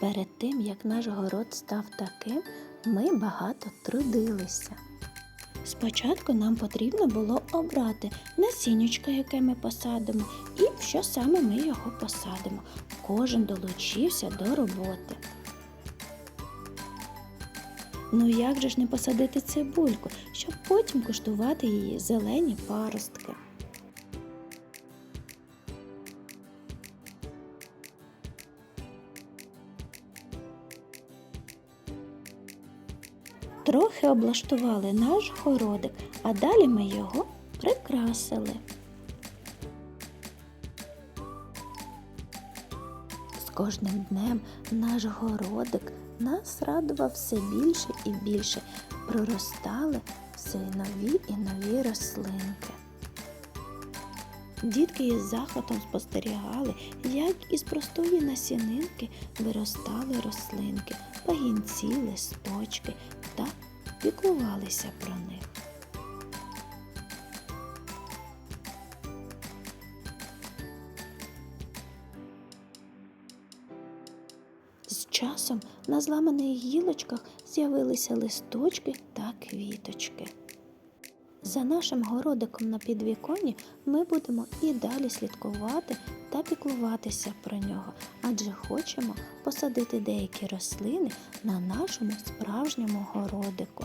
Перед тим, як наш город став таким, ми багато трудилися. Спочатку нам потрібно було обрати насіннячко, яке ми посадимо, і що саме ми його посадимо. Кожен долучився до роботи. Ну як же ж не посадити цибульку, щоб потім куштувати її зелені паростки? Трохи облаштували наш городик, а далі ми його прикрасили. З кожним днем наш городик нас радував все більше і більше. Проростали все нові і нові рослинки. Дітки із захватом спостерігали, як із простої насінинки виростали рослинки, пагінці, листочки та піклувалися про них. З часом на зламаних гілочках з'явилися листочки та квіточки. За нашим городиком на підвіконні ми будемо і далі слідкувати та піклуватися про нього, адже хочемо посадити деякі рослини на нашому справжньому городику.